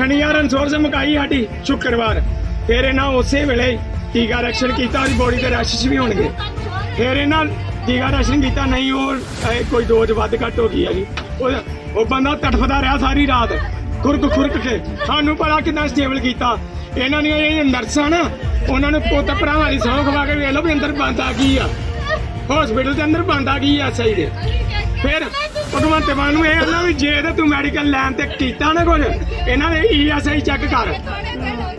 ਸ਼ਨੀਵਾਰ ਇਨਸ਼ੋਰੈਂਸ ਮੁਕਾਈ ਸਾਡੀ, ਸ਼ੁੱਕਰਵਾਰ। ਫਿਰ ਇਹਨਾਂ ਉਸੇ ਵੇਲੇ ਟੀਕਾ ਰੈਕਸ਼ਨ ਕੀਤਾ ਉਹਦੀ ਬੋਡੀ ਤੇ ਰੈਸ਼ਸ ਵੀ ਹੋਣਗੇ। ਫਿਰ ਇਹਨਾਂ ਟੀਕਾ ਰੈਕਸ਼ਨ ਕੀਤਾ, ਨਹੀਂ ਉਹ ਇਹ ਕੋਈ ਡੋਜ਼ ਵੱਧ ਘੱਟ ਹੋ ਗਈ ਹੈ ਜੀ ਉਹ ਉਹ ਬੰਦਾ ਤੜਫਦਾ ਰਿਹਾ ਸਾਰੀ ਰਾਤ, ਖੁਰਕ ਖੁਰਕ ਕੇ। ਸਾਨੂੰ ਪਤਾ ਕਿੰਨਾ ਸਟੇਬਲ ਕੀਤਾ। ਇਹਨਾਂ ਨੇ ਇਹ ਨਰਸਾਂ ਨਾ, ਉਹਨਾਂ ਨੂੰ ਪੁੱਤ ਭਰਾਵਾਂ ਦੀ ਸਹੁੰ ਖਵਾ ਕੇ ਵੇਖ ਲਓ ਵੀ ਅੰਦਰ ਬੰਦ ਕੀ ਆ। ਹਸਪੀਟਲ ਦੇ ਅੰਦਰ ਬੰਦ ਕੀ ਗਈ ਆ, ਸਹੀ ਦੇ। ਫਿਰ ਭਗਵੰਤ ਮਾਨ ਨੂੰ ਇਹ ਆਖਣਾ ਵੀ ਜੇ ਤੇ ਤੂੰ ਮੈਡੀਕਲ ਲੈਣ ਤੇ ਕੀਤਾ ਨਾ ਕੁਝ ਇਹਨਾਂ ਦੇ ਈਐਸਆਈ ਚੈੱਕ ਕਰ।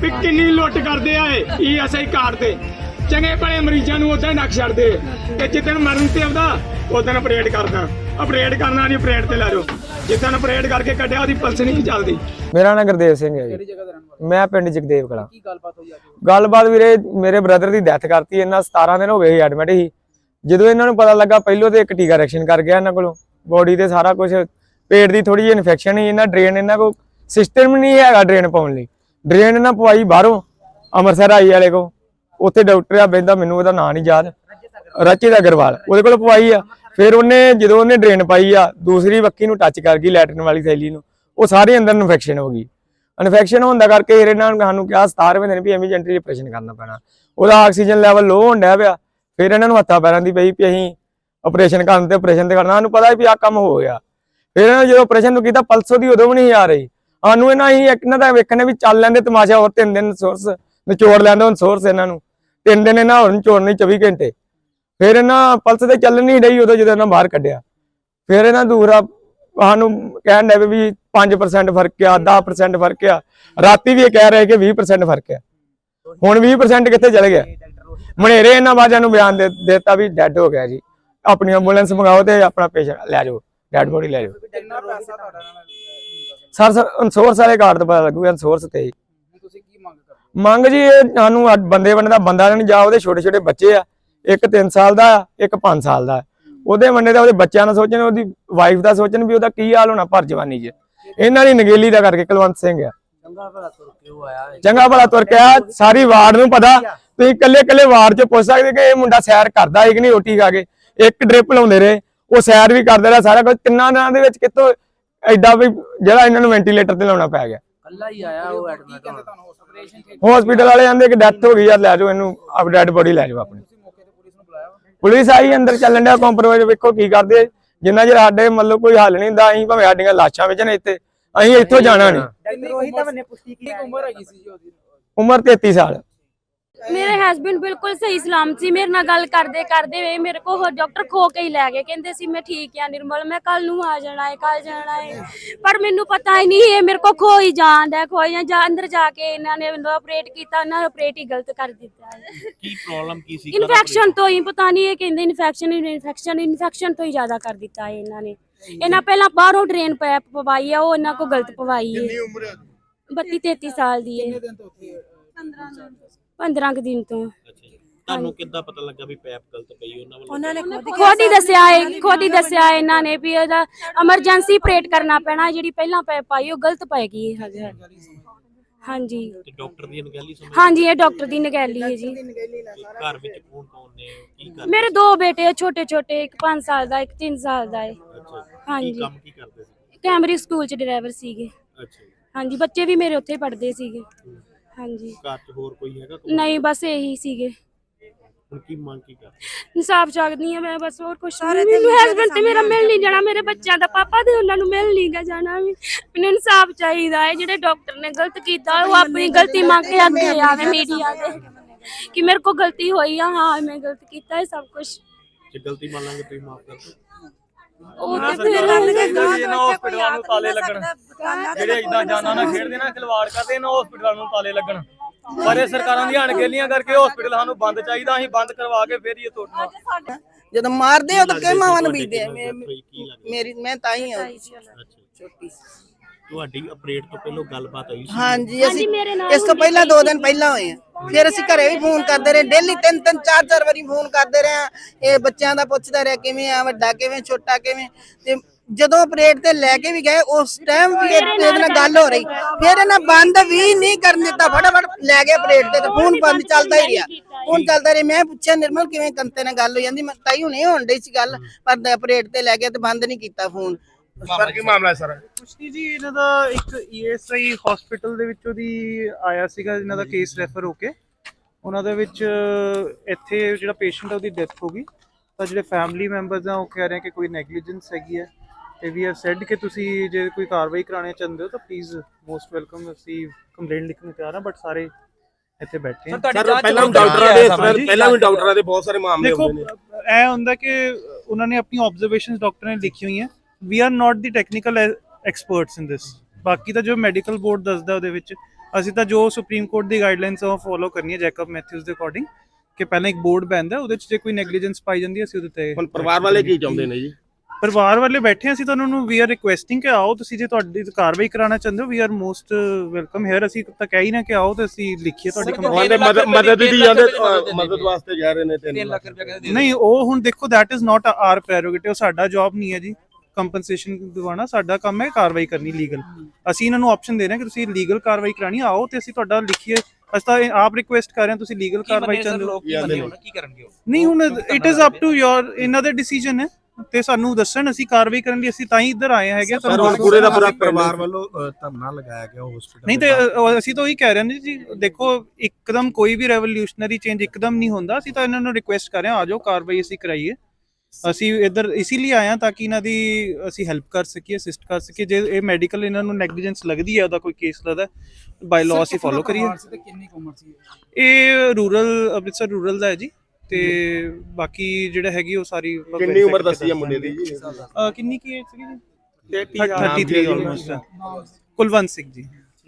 ਵੀ ਕਿੰਨੀ ਲੁੱਟ ਕਰਦੇ ਆ ਇਹ ਈਐਸਆਈ ਕਾਰਡ ਤੇ। ਚੰਗੇ ਭਲੇ ਮਰੀਜ਼ਾਂ ਨੂੰ ਉਦਾਂ ਨੱਕ ਛੱਡਦੇ ਤੇ ਜਿੱਦਣ ਮਰਨ ਤੇ ਆਉਂਦਾ ਉਦੋਂ ਆਪਰੇਟ ਕਰਦਾ। ਆਪਰੇਟ ਕਰਨਾ ਨਹੀਂ ਆਪਰੇਟ ਤੇ ਲੈ ਜਾਓ। ਜਿੱਦਣ ਆਪਰੇਟ ਕਰਕੇ ਕੱਢਿਆ ਉਹਦੀ ਪਲਸ ਨਹੀਂ ਚੱਲਦੀ। ਮੇਰਾ ਨਾਮ ਗੁਰਦੇਵ ਸਿੰਘ ਹੈ ਜੀ। ਮੈਂ ਪਿੰਡ ਜਗਦੇਵ ਕਲਾਂ। ਕੀ ਗੱਲਬਾਤ ਹੋਈ ਅੱਜ? ਗੱਲਬਾਤ ਵੀਰੇ ਮੇਰੇ ਬ੍ਰਦਰ ਦੀ ਡੈਥ ਕਰਤੀ। ਇਹਨਾਂ 17 ਦਿਨ ਹੋ ਗਏ ਸੀ ਐਡਮਿਟ ਸੀ ਜਦੋਂ ਇਹਨਾਂ ਨੂੰ ਪਤਾ ਲੱਗਾ ਪਹਿਲੋਂ ਤੇ ਇੱਕ ਟੀਕਾ ਰੈਕਸ਼ਨ ਕਰ ਗਿਆ ਇਹਨਾਂ ਕੋਲੋਂ। ਬੋਡੀ ਤੇ ਸਾਰਾ ਕੁਝ ਪੇਟ ਦੀ ਥੋੜੀ ਜਿਹੀ ਇਨਫੈਕਸ਼ਨ ਸੀ ਇਹਨਾਂ ਡਰੇਨ ਇਹਨਾਂ ਕੋਲ ਸਿਸਟਮ ਨਹੀਂ ਹੈਗਾ ਡਰੇਨ ਪਾਉਣ ਲਈ। ਡਰੇਨ ਇਹਨਾਂ ਪਵਾਈ ਬਾਹਰੋਂ, ਅੰਮ੍ਰਿਤਸਰ ਆਈ ਵਾਲੇ ਕੋ ਉੱਥੇ ਡਾਕਟਰ ਆ ਬੈਂਦਾ ਮੈਨੂੰ ਉਹਦਾ ਨਾਂ ਨਹੀਂ ਯਾਦ। ਰਚਿਤ ਅਗਰਵਾਲ, ਉਹਦੇ ਕੋਲ ਪਵਾਈ ਆ। ਫਿਰ ਉਹਨੇ, ਜਦੋਂ ਉਹਨੇ ਡਰੇਨ ਪਾਈ ਆ, ਦੂਸਰੀ ਬੱਕੀ ਨੂੰ ਟੱਚ ਕਰ ਗਈ ਲੈਟਰਨ ਵਾਲੀ ਥੈਲੀ ਨੂੰ। ਉਹ ਸਾਰੇ ਅੰਦਰ ਇਨਫੈਕਸ਼ਨ ਹੋ ਗਈ। ਇਨਫੈਕਸ਼ਨ ਹੋਣ ਦਾ ਕਰਕੇ ਫਿਰ ਇਹਨਾਂ ਨੇ ਸਾਨੂੰ ਕਿਹਾ 17ਵੇਂ ਦਿਨ ਵੀ ਐਮਰਜੈਂਸੀ ਆਪਰੇਸ਼ਨ ਕਰਨਾ ਪੈਣਾ। ਉਹਦਾ ਆਕਸੀਜਨ ਲੈਵਲ ਲੋ ਹੋਣ ਡਿਆ ਪਿਆ। ਫਿਰ ਇਹਨਾਂ ਨੂੰ ਹੱਥਾਂ ਪੈਰਾਂ ਦੀ ਪਈ ਵੀ ਅਸੀਂ ਆਪਰੇਸ਼ਨ ਕਰਨ ਤੇ ਆਪਰੇਸ਼ਨ ਤੇ ਕਰਨਾ, ਸਾਨੂੰ ਪਤਾ ਵੀ ਆਹ ਕੰਮ ਹੋ ਗਿਆ। ਫਿਰ ਇਹਨਾਂ ਨੇ ਜਦੋਂ ਆਪਰੇਸ਼ਨ ਨੂੰ ਕੀਤਾ, ਪਲਸੋ ਦੀ ਉਦੋਂ ਵੀ ਨਹੀਂ ਆ ਰਹੀ। ਸਾਨੂੰ ਇਹਨਾਂ ਹੀ ਇੱਕ ਨਾ ਵੇਖਣੇ ਵੀ ਚੱਲ ਲੈਂਦੇ ਤਮਾਸ਼ਾ, ਹੋਰ ਤਿੰਨ ਦਿਨ ਸੋਰਸ ਨਿਚੋੜ ਲੈਂਦੇ, ਹੁਣ ਸੋਰਸ ਇਹਨਾਂ ਨੂੰ। ਤਿੰਨ ਦਿਨ ਇਹਨਾਂ ਹੋਰ ਨਿਚੋੜਨੀ 24 ਘੰਟੇ। ਫਿਰ ਇਹਨਾਂ ਪਲਸ ਤੇ ਚੱਲ ਨਹੀਂ ਰਹੀ ਉਦੋਂ ਜਦੋਂ ਇਹਨਾਂ ਬਾਹਰ ਕੱਢਿਆ। ਫਿਰ ਇਹਨਾਂ ਦੂਰਾ ਸਾਨੂੰ ਕਹਿਣ ਦੇ ਵੀ 5% ਫ਼ਰਕ ਆ 10% ਫ਼ਰਕ ਆ। ਰਾਤੀ ਵੀ ਇਹ ਕਹਿ ਰਹੇ ਕਿ 20% ਫ਼ਰਕ ਆ। ਹੁਣ 20% ਕਿੱਥੇ ਚਲ ਗਿਆ? ਮਨੇਰੇ ਇਹਨਾਂ ਬਾਜਾਂ ਨੂੰ ਬਿਆਨ ਦੇ, ਦਿੱਤਾ ਵੀ ਡੈੱਡ ਹੋ ਗਿਆ ਜੀ। ਆਪਣੀ ਐਂਬੂਲੈਂਸ ਮੰਗਾਓ ਤੇ ਆਪਣਾ ਪੇਸ਼ੈਂਟ ਲੈ ਜਾਓ ਡੈੱਡ ਬੋਡੀ ਲੈ ਜਾਓ। ਕਿੰਨਾ ਪੈਸਾ ਤੁਹਾਡਾ ਨਾਲ ਸਰ ਸਰ ਅਨਸੋਰਸ ਵਾਲੇ ਕਾਰਡ ਤੋਂ ਪਤਾ ਲੱਗੂਗਾ ਅਨਸੋਰਸ ਤੇ ਹੀ। ਹੁਣ ਤੁਸੀਂ ਕੀ ਮੰਗ ਕਰਦੇ ਹੋ? ਮੰਗ ਜੀ ਇਹ ਸਾਨੂੰ ਅੱਜ ਬੰਦੇ ਬੰਦੇ ਦਾ ਬੰਦਾ ਨਹੀਂ ਜਾ ਉਹਦੇ ਛੋਟੇ ਛੋਟੇ ਬੱਚੇ ਆ ਇੱਕ 3 ਸਾਲ ਦਾ ਆ ਇੱਕ 5 ਸਾਲ ਦਾ। ਆ। ਉਹਦੇ ਬੰਦੇ ਦਾ ਉਹਦੇ ਬੱਚਿਆਂ ਦਾ ਸੋਚਣ ਉਹਦੀ ਵਾਈਫ ਦਾ ਸੋਚਣ ਵੀ ਉਹਦਾ ਕੀ ਹਾਲ ਹੋਣਾ ਭਰ ਜਵਾਨੀ 'ਚ। ਇਹਨਾਂ ਦੀ ਨਗੇਲੀ ਦਾ ਕਰਕੇ ਕੁਲਵੰਤ ਸਿੰਘ ਆ। ਚੰਗਾ ਭਲਾ ਤੁਰ ਕਿਉਂ ਆਇਆ ਚੰਗਾ ਭਲਾ ਤੁਰ ਕੇ ਆਇਆ ਸਾਰੀ ਵਾਰਡ ਨੂੰ ਪਤਾ। ਤੁਸੀਂ ਇਕੱਲੇ ਇਕੱਲੇ ਵਾਰਡ 'ਚ ਪੁੱਛ ਸਕਦੇ ਕਿ ਇਹ ਮੁੰਡਾ ਸੈਰ ਕਰਦਾ ਹੈ ਕਿ ਨਹੀਂ ਰੋਟੀ ਖਾ ਕੇ? ਇੱਕ ਡ੍ਰਿਪ ਲਾਉਂਦੇ ਰਹੇ ਉਹ ਸੈਰ ਵੀ ਕਰਦੇ ਰਿਹਾ ਸਾਰਾ ਕੁਝ ਤਿੰਨਾਂ ਦਿਨਾਂ ਦੇ ਵਿੱਚ ਕਿਤੋਂ ਐਡਾ ਵੀ ਜਿਹੜਾ ਇਹਨਾਂ ਨੂੰ ਵੈਂਟੀਲੇਟਰ ਤੇ ਲਾਉਣਾ ਪੈ ਗਿਆ। ਕੱਲਾ ਹੀ ਆਇਆ ਉਹ ਐਡਮਿਟ ਹੋਣਾ। ਤੁਹਾਨੂੰ ਆਪਰੇਸ਼ਨ ਤੇ ਹਸਪੀਟਲ ਵਾਲੇ ਕਹਿੰਦੇ ਕਿ ਡੈਥ ਹੋ ਗਈ ਯਾਰ ਲੈ ਜਾਓ ਇਹਨੂੰ ਆਪ ਡੈਡ ਬੋਡੀ ਲੈ ਜਾਓ ਆਪਣੀ। ਪੁਲਿਸ ਨੂੰ ਬੁਲਾਇਆ ਵਾ? ਪੁਲਿਸ ਆਈ ਅੰਦਰ ਚੱਲਣ ਡਿਆ ਕੰਪਰੋਮਾਈਜ਼ ਵੇਖੋ ਕੀ ਕਰਦੇ ਜਿੰਨਾ ਚਿਰ ਸਾਡੇ ਮਤਲਬ ਕੋਈ ਹੱਲ ਨਹੀਂ ਹੁੰਦਾ ਅਸੀਂ ਭਾਵੇਂ ਸਾਡੀਆਂ ਲਾਸ਼ਾਂ ਵਿੱਚ ਨੇ ਇੱਥੇ ਅਸੀਂ ਇੱਥੋਂ ਜਾਣਾ ਨਹੀਂ ਡਾਕਟਰ ਉਹੀ ਤਾਂ ਮੈਨੇ ਪੁਸ਼ਟੀ ਕੀਤੀ ਉਮਰ ਹੈਗੀ ਸੀ ਜੀ ਉਹਦੀ। ਉਮਰ 33 ਸਾਲ। ਮੇਰੇ ਹਸਬੰਡ ਬਿਲਕੁਲ ਸਹੀ ਸਲਾਮਤ ਸੀ ਮੇਰੇ ਨਾਲ ਗੱਲ ਕਰਦੇ ਕਰਦੇ ਵੇ ਮੇਰੇ ਕੋਲ ਡਾਕਟਰ ਖੋ ਕੇ ਹੀ ਲੈ ਗਏ ਕਹਿੰਦੇ ਸੀ ਮੈਂ ਠੀਕ ਆ ਨਿਰਮਲ ਮੈਂ ਕੱਲ ਨੂੰ ਆ ਜਾਣਾ ਹੈ ਕੱਲ ਜਾਣਾ ਹੈ ਪਰ ਮੈਨੂੰ ਪਤਾ ਹੀ ਨਹੀਂ ਇਹ ਮੇਰੇ ਕੋਲ ਖੋ ਹੀ ਜਾਂਦਾ ਖੋ ਹੀ ਜਾ ਅੰਦਰ ਜਾ ਕੇ ਇਹਨਾਂ ਨੇ ਮੈਨੂੰ ਆਪਰੇਟ ਕੀਤਾ ਉਹਨਾਂ ਨੇ ਆਪਰੇਟ ਹੀ ਗਲਤ ਕਰ ਦਿੱਤਾ ਹੈ। ਕੀ ਪ੍ਰੋਬਲਮ ਕੀ ਸੀ? ਇਨਫੈਕਸ਼ਨ ਤੋਂ ਹੀ ਪਤਾ ਨਹੀਂ ਇਹ ਕਹਿੰਦੇ ਇਨਫੈਕਸ਼ਨ ਇਨਫੈਕਸ਼ਨ ਇਨਫੈਕਸ਼ਨ ਤੋਂ ਹੀ ਜ਼ਿਆਦਾ ਕਰ ਦਿੱਤਾ ਹੈ ਇਹਨਾਂ ਨੇ। ਇਹਨਾਂ ਪਹਿਲਾਂ ਬਾਹਰੋਂ ਡਰੇਨ ਪੈਪ ਪਵਾਈ ਆ ਉਹ ਇਹਨਾਂ ਕੋ ਗਲਤ ਪਵਾਈ ਹੈ। ਕਿੰਨੀ ਉਮਰ ਹੈ? 32 33 ਸਾਲ ਦੀ ਹੈ। ਦਿਨ ਤੋਂ ਉੱਥੇ 15 ਕੁ ਦਿਨ ਤੋਂ। ਅੱਛਾ ਜੀ। ਤੁਹਾਨੂੰ ਕਿੱਦਾਂ ਪਤਾ ਲੱਗਾ ਵੀ ਪੈਪ ਗਲਤ ਪਈ ਉਹਨਾਂ ਵੱਲੋਂ ਖੁਦ ਹੀ ਦੱਸਿਆ ਹੈ ਖੁਦ ਹੀ ਦੱਸਿਆ ਇਹਨਾਂ ਨੇ ਵੀ ਇਹਦਾ ਐਮਰਜੈਂਸੀ ਆਪਰੇਟ ਕਰਨਾ ਪੈਣਾ ਜਿਹੜੀ ਪਹਿਲਾਂ ਪੈ ਪਾਈ ਉਹ ਗਲਤ ਪੈ ਗਈ ਹੈ। ਹਜੇ। ਹਾਂਜੀ। ਤੇ ਡਾਕਟਰ ਦੀ ਅਣਗਹਿਲੀ ਸਮਝ ਹਾਂਜੀ ਇਹ ਡਾਕਟਰ ਦੀ ਨਗੈਲੀ ਹੈ ਜੀ। ਘਰ ਵਿੱਚ ਕੌਣ ਕੌਣ ਨੇ? ਕੀ ਕਰ ਮੇਰੇ ਦੋ ਬੇਟੇ ਆ ਛੋਟੇ ਛੋਟੇ ਇੱਕ 5 ਸਾਲ ਦਾ ਇੱਕ 3 ਸਾਲ ਦਾ ਹੈ। ਅੱਛਾ ਕੀ ਹਾਂਜੀ। ਕੰਮ ਕੀ ਕਰਦੇ ਸੀ? ਕੈਮਰੀ ਸਕੂਲ ਚ ਡਰਾਈਵਰ ਸੀਗੇ। ਅੱਛਾ ਜੀ। ਹਾਂਜੀ ਬੱਚੇ ਵੀ ਮੇਰੇ ਉੱਥੇ ਪੜ੍ਹਦੇ ਸੀਗੇ। ਹਾਂਜੀ। ਘਰ 'ਚ ਹੋਰ ਕੋਈ ਹੈਗਾ ਕੋਈ? ਨਹੀਂ ਬਸ ਇਹੀ ਸੀਗੇ। ਹੁਣ ਕੀ ਮੰਗ ਕੀ ਕਰ ਇਨਸਾਫ ਚਾਹਦੀ ਹਾਂ ਮੈਂ ਬਸ ਹੋਰ ਕੁਛ ਨਹੀਂ। ਮੈਨੂੰ ਹਸਬੰਡ ਤੇ ਮੇਰਾ ਮਿਲ ਨਹੀਂ ਜਾਣਾ ਮੇਰੇ ਬੱਚਿਆਂ ਦਾ ਪਾਪਾ ਤੇ ਉਹਨਾਂ ਨੂੰ ਮਿਲ ਨਹੀਂ ਗਾ ਜਾਣਾ ਵੀ। ਮੈਨੂੰ ਇਨਸਾਫ ਚਾਹੀਦਾ ਹੈ ਜਿਹੜੇ ਡਾਕਟਰ ਨੇ ਗਲਤ ਕੀਤਾ ਉਹ ਆਪਣੀ ਗਲਤੀ ਮੰਗ ਕੇ ਅੱਗੇ ਆਵੇ ਮੀਡੀਆ ਤੇ ਕਿ ਮੇਰੇ ਕੋ ਗਲਤੀ ਹੋਈ ਆ ਹਾਂ ਮੈਂ ਗਲਤ ਕੀਤਾ ਹੈ ਸਭ ਕੁਝ ਜੇ ਗਲਤੀ ਮੰਨ ਲਾਂਗੇ ਤੁਸੀਂ ਮਾਫ ਕਰ ਦਿਓ। ਉਹ ਤੇ ਫਿਰ ਹਸਪੀਟਲਾਂ ਨੂੰ ਤਾਲੇ ਲੱਗਣ। ਜਿਹੜੇ ਇਦਾਂ ਜਾਨਾਂ ਨਾਲ ਖੇਡਦੇ ਨਾ ਖਿਲਵਾੜ ਕਰਦੇ ਨਾ ਹਸਪੀਟਲਾਂ ਨੂੰ ਤਾਲੇ ਲੱਗਣ। ਪਰ ਇਹ ਸਰਕਾਰਾਂ ਦੀਆਂ ਅਣਗਹਿਲੀਆਂ ਕਰਕੇ ਹਸਪੀਟਲ ਸਾਨੂੰ ਬੰਦ ਚਾਹੀਦਾ ਅਸੀਂ ਬੰਦ ਕਰਵਾ ਕੇ ਫੇਰ ਹੀ ਇਹ ਤੋੜਨਾ ਜਦੋਂ ਮਾਰਦੇ ਉਦੋਂ ਕਿ ਮਾਵਾਂ ਨੂੰ ਬੀਜਦੇ ਕੀ ਮੇਰੀ ਮੈਂ ਤਾਂ ਹੀ ਆ। ਅੱਛਾ। ਛੋਟੀ ਤੁਹਾਡੀ ਆਪਰੇਟ ਤੋਂ ਪਹਿਲਾਂ ਗੱਲਬਾਤ ਹੋਈ ਸੀ? ਹਾਂਜੀ ਅਸੀਂ ਮੇਰੇ ਨਾਲ ਇਸ ਤੋਂ ਪਹਿਲਾਂ ਦੋ ਦਿਨ ਪਹਿਲਾਂ ਹੋਏ ਆ। ਫਿਰ ਅਸੀਂ ਘਰੇ ਵੀ ਫੋਨ ਕਰਦੇ ਰਹੇ। ਡੇਲੀ ਤਿੰਨ ਤਿੰਨ ਚਾਰ ਚਾਰ ਵਾਰੀ ਫੋਨ ਕਰਦੇ ਰਹੇ ਆ। ਇਹ ਬੱਚਿਆਂ ਦਾ ਪੁੱਛਦਾ ਰਿਹਾ ਕਿਵੇਂ ਆ ਵੱਡਾ ਕਿਵੇਂ ਛੋਟਾ ਕਿਵੇਂ? ਤੇ ਜਦੋਂ ਆਪਰੇਟ ਤੇ ਲੈ ਕੇ ਵੀ ਗਏ ਉਸ ਟਾਈਮ ਵੀ ਇਹ- ਇਹਦੇ ਨਾਲ ਗੱਲ ਹੋ ਰਹੀ। ਫਿਰ ਇਹਨਾਂ ਬੰਦ ਵੀ ਨਹੀਂ ਕਰਨ ਦਿੱਤਾ। ਫਟਾਫਟ ਲੈ ਗਏ ਆਪਰੇਟ ਤੇ। ਫੋਨ ਬੰਦ ਚੱਲਦਾ ਹੀ ਰਿਹਾ। ਫੋਨ ਚੱਲਦਾ ਰਿਹਾ। ਮੈਂ ਪੁੱਛਿਆ ਨਿਰਮਲ ਕਿਵੇਂ ਕੰਤੇ ਨਾਲ ਗੱਲ ਹੋ ਜਾਂਦੀ ਮੈਂ ਤਾਈ ਹੁਣੇ ਹੋਣ ਡਈ ਸੀ ਗੱਲ ਪਰ ਆਪਰੇਟ ਤੇ ਲੈ ਗਿਆ ਤੇ ਬੰਦ ਨਹੀਂ ਕੀਤਾ ਫੋਨ ਸਰ ਕੀ ਮਾਮਲਾ ਹੈ ਸਰ। ਕੁਛ ਨਹੀਂ ਜੀ ਇਹਨਾਂ ਦਾ ਇੱਕ ਈਐਸਆਈ ਹਸਪੀਟਲ ਦੇ ਵਿੱਚੋਂ ਦੀ ਆਇਆ ਸੀਗਾ ਇਹਨਾਂ ਦਾ ਕੇਸ ਰੈਫਰ ਹੋ ਕੇ। ਉਹਨਾਂ ਦੇ ਵਿੱਚ ਇੱਥੇ ਜਿਹੜਾ ਪੇਸ਼ੈਂਟ ਹੈ ਉਹਦੀ ਡੈਥ ਹੋ ਗਈ। ਤਾਂ ਜਿਹੜੇ ਫੈਮਿਲੀ ਮੈਂਬਰਸ ਆ ਉਹ ਕਹਿ ਰਹੇ ਕਿ ਕੋਈ ਨੈਗਲੀਜੈਂਸ ਹੈਗੀ ਹੈ ਤੇ ਵੀ ਹੈਵ ਸੈਡ ਕਿ ਤੁਸੀਂ ਜੇ ਕੋਈ ਕਾਰਵਾਈ ਕਰਾਉਣੀ ਚਾਹੁੰਦੇ ਹੋ ਤਾਂ ਪਲੀਜ਼ ਮੋਸਟ ਵੈਲਕਮ ਅਸੀਂ ਕੰਪਲੇਂਟ ਲਿਖਣ ਨੂੰ ਤਿਆਰ ਹਾਂ ਬਟ ਸਾਰੇ ਇੱਥੇ ਬੈਠੇ ਹਾਂ ਸਰ ਪਹਿਲਾਂ ਵੀ ਡਾਕਟਰਾਂ ਦੇ ਇਸ ਤਰ੍ਹਾਂ ਪਹਿਲਾਂ ਵੀ ਡਾਕਟਰਾਂ ਦੇ ਬਹੁਤ ਸਾਰੇ ਮਾਮਲੇ ਦੇਖੋ ਹੁੰਦੇ ਨੇ। ਇਹ ਹੁੰਦਾ ਕਿ ਉਹਨਾਂ ਨੇ ਆਪਣੀ ਆਬਜ਼ਰਵੇਸ਼ਨਸ ਡਾਕਟਰ ਨੇ ਲਿਖੀ ਹੋਈਆਂ। We are not the technical experts in this ਬਾਕੀ ਤਾਂ ਜੋ ਮੈਡੀਕਲ ਬੋਰਡ ਦੱਸਦਾ ਉਹਦੇ ਵਿੱਚ ਅਸੀਂ ਤਾਂ ਜੋ ਸੁਪਰੀਮ ਕੋਰਟ ਦੀ ਗਾਈਡਲਾਈਨਸ ਉਹ ਫੋਲੋ ਕਰਨੀ ਹੈ ਜੈਕਬ ਮੈਥਿਊਜ਼ ਦੇ ਅਕੋਰਡਿੰਗ ਕਿ ਪਹਿਲਾਂ ਇੱਕ ਬੋਰਡ ਬੈਂਦਾ ਉਹਦੇ ਚ ਜੇ ਕੋਈ ਨੈਗਲੀਜੈਂਸ ਪਾਈ ਜਾਂਦੀ ਹੈ ਅਸੀਂ ਉਹਦੇ ਤੇ ਹੁਣ ਪਰਿਵਾਰ ਵਾਲੇ ਕੀ ਚਾਹੁੰਦੇ ਨੇ ਜੀ? ਪਰਿਵਾਰ ਵਾਲੇ ਬੈਠੇ ਹਾਂ, ਅਸੀਂ ਤਾਂ ਉਹਨਾਂ ਨੂੰ ਵੀ ਆਰ ਰਿਕੁਐਸਟਿੰਗ ਕਿ ਆਓ ਤੁਸੀਂ ਜੇ ਤੁਹਾਡੀ ਕਾਰਵਾਈ ਕਰਾਉਣਾ ਚਾਹੁੰਦੇ ਹੋ we are most welcome here ਅਸੀਂ ਤਾਂ ਕਹਿ ਹੀ ਨਾ ਕਿ ਆਓ ਤੇ ਅਸੀਂ ਲਿਖੀਏ ਤੁਹਾਡੀ। ਉਹਦੇ ਮਦਦ ਮਦਦ ਦੀ ਜਾਂਦੇ ਮਦਦ ਵਾਸਤੇ ਜਾ ਰਹੇ ਨੇ 3 ਲੱਖ ਰੁਪਏ ਨਹੀਂ ਉਹ ਹੁਣ ਦੇਖੋ that is not our prerogative ਸਾਡਾ ਜੌਬ ਨਹੀਂ ਹੈ ਜੀ। ਕੰਪਨਸੇਸ਼ਨ ਦਿਵਾਉਣਾ ਸਾਡਾ ਕੰਮ ਹੈ ਕਾਰਵਾਈ ਕਰਨੀ ਲੀਗਲ ਅਸੀਂ ਇਹਨਾਂ ਨੂੰ ਆਪਸ਼ਨ ਦੇ ਰਹੇ ਹਾਂ ਕਿ ਤੁਸੀਂ ਲੀਗਲ ਕਾਰਵਾਈ ਕਰਾਣੀ ਆਓ ਤੇ ਅਸੀਂ ਤੁਹਾਡਾ ਲਿਖੀਏ। ਅਸੀਂ ਤਾਂ ਇਹ ਆਪ ਰਿਕੁਐਸਟ ਕਰ ਰਹੇ ਹਾਂ ਤੁਸੀਂ ਲੀਗਲ ਕਾਰਵਾਈ ਚਾਹੁੰਦੇ ਹੋ? ਕੀ ਮੰਨੇ ਹੁਣ ਕੀ ਕਰਨਗੇ ਉਹ? ਨਹੀਂ ਹੁਣ it is up to your ਇਹਨਾਂ ਦੇ ਡਿਸੀਜਨ ਹੈ। ਤੇ ਸਾਨੂੰ ਦੱਸਣ ਅਸੀਂ ਕਾਰਵਾਈ ਕਰਨ ਲਈ ਅਸੀਂ ਤਾਂ ਹੀ ਇੱਧਰ ਆਏ ਹੈਗੇ ਸਰ ਹੁਣ ਪੂਰੇ ਦਾ ਪੂਰਾ ਪਰਿਵਾਰ ਵੱਲੋਂ ਧਰਨਾ ਲਗਾਇਆ ਗਿਆ ਹਸਪੀਟਲ ਨਹੀਂ ਤੇ ਅ, ਅਸੀਂ ਤਾਂ ਉਹੀ ਕਹਿ ਰਹੇ ਨੇ ਜੀ ਦੇਖੋ ਇੱਕਦਮ ਕੋਈ ਵੀ ਰੈਵੋਲੂਸ਼ਨਰੀ ਚੇਂਜ ਇੱਕਦਮ ਨਹੀਂ ਹੁੰਦਾ ਅਸੀਂ ਤਾਂ ਇਹਨਾਂ ਨੂੰ ਰਿਕੁਐਸਟ ਕਰ ਰਹੇ ਹਾਂ ਆ ਜਾਓ ਕਾਰਵਾਈ ਅਸੀਂ ਕਰਾਈਏ। ਅਸੀਂ ਇੱਧਰ ਇਸੇ ਲਈ ਹਾਂ ਤਾਂ ਕਿ ਇਹਨਾਂ ਦੀ ਅਸੀਂ ਹੈਲਪ ਕਰ ਸਕੀਏ ਅਸਿਸਟ ਕਰ ਸਕੀਏ। ਜੇ ਇਹ ਮੈਡੀਕਲ ਇਹਨਾਂ ਨੂੰ ਨੈਗਲੀਜੈਂਸ ਲੱਗਦੀ ਹੈ ਉਹਦਾ ਕੋਈ ਕੇਸ ਲੱਗਦਾ ਬਾਈ ਲਾਅ ਅਸੀਂ ਫੋਲੋ ਕਰੀਏ। ਤੇ ਕਿੰਨੀ ਕੁ ਉਮਰ ਸੀ ਇਹ? ਰੂਰਲ ਅੰਮ੍ਰਿਤਸਰ ਰੂਰਲ ਦਾ ਹੈ ਜੀ। ਤੇ ਬਾਕੀ ਜਿਹੜਾ ਹੈਗੀ ਉਹ ਸਾਰੀ ਕਿੰਨੀ ਉਮਰ ਦੱਸੀ ਹੈ ਮੁੰਡੇ ਦੀ? ਜੀ ਕਿੰਨੀ ਕੀ ਏਜ ਸੀਗੀ ਜੀ? ਨਾਮ ਕੀ 33 ਹੈ ਜੀ? ਆਲਮੋਸਟ ਕੁਲਵੰਤ ਸਿੰਘ ਜੀ।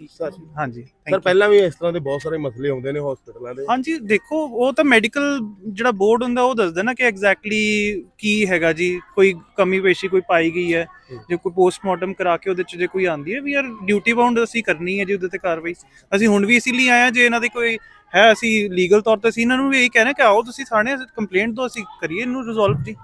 ਸਰ ਹਾਂਜੀ thank ਸਰ you. ਪਹਿਲਾਂ ਵੀ ਇਸ ਤਰ੍ਹਾਂ ਦੇ ਬਹੁਤ ਸਾਰੇ ਮਸਲੇ ਆਉਂਦੇ ਨੇ ਹਸਪੀਟਲਾਂ ਦੇ। ਹਾਂਜੀ ਦੇਖੋ ਉਹ ਤਾਂ ਮੈਡੀਕਲ ਜਿਹੜਾ ਬੋਰਡ ਹੁੰਦਾ ਉਹ ਦੱਸਦਾ ਨਾ ਕਿ ਐਗਜ਼ੈਕਟਲੀ ਕੀ ਹੈਗਾ ਜੀ ਕੋਈ ਕਮੀ ਪੇਸ਼ੀ ਕੋਈ ਪਾਈ ਗਈ ਹੈ। ਜੇ ਕੋਈ ਪੋਸਟਮਾਰਟਮ ਕਰਾ ਕੇ ਉਹਦੇ ਚ ਜੇ ਕੋਈ ਆਂਦੀ ਹੈ ਵੀ ਆਰ ਡਿਊਟੀ ਬਾਉਂਡ ਅਸੀਂ ਕਰਨੀ ਹੈ ਜੀ ਉਹਦੇ ਤੇ ਕਾਰਵਾਈ। ਅਸੀਂ ਹੁਣ ਵੀ ਇਸੇ ਲਈ ਆਏ ਹਾਂ ਜੇ ਇਹਨਾਂ ਦੀ ਕੋਈ ਹੈ ਅਸੀਂ ਲੀਗਲ ਤੌਰ ਤੇ ਅਸੀਂ ਇਹਨਾਂ ਨੂੰ ਵੀ ਇਹੀ ਕਹਿੰਦੇ ਕਿ ਆਓ ਤੁਸੀਂ ਥਾਣੇ ਕੰਪਲੇਂਟ ਦਿਓ ਅਸੀਂ ਕਰੀਏ ਇਹਨੂੰ ਰਿਜ਼ੋਲਵ ਜੀ।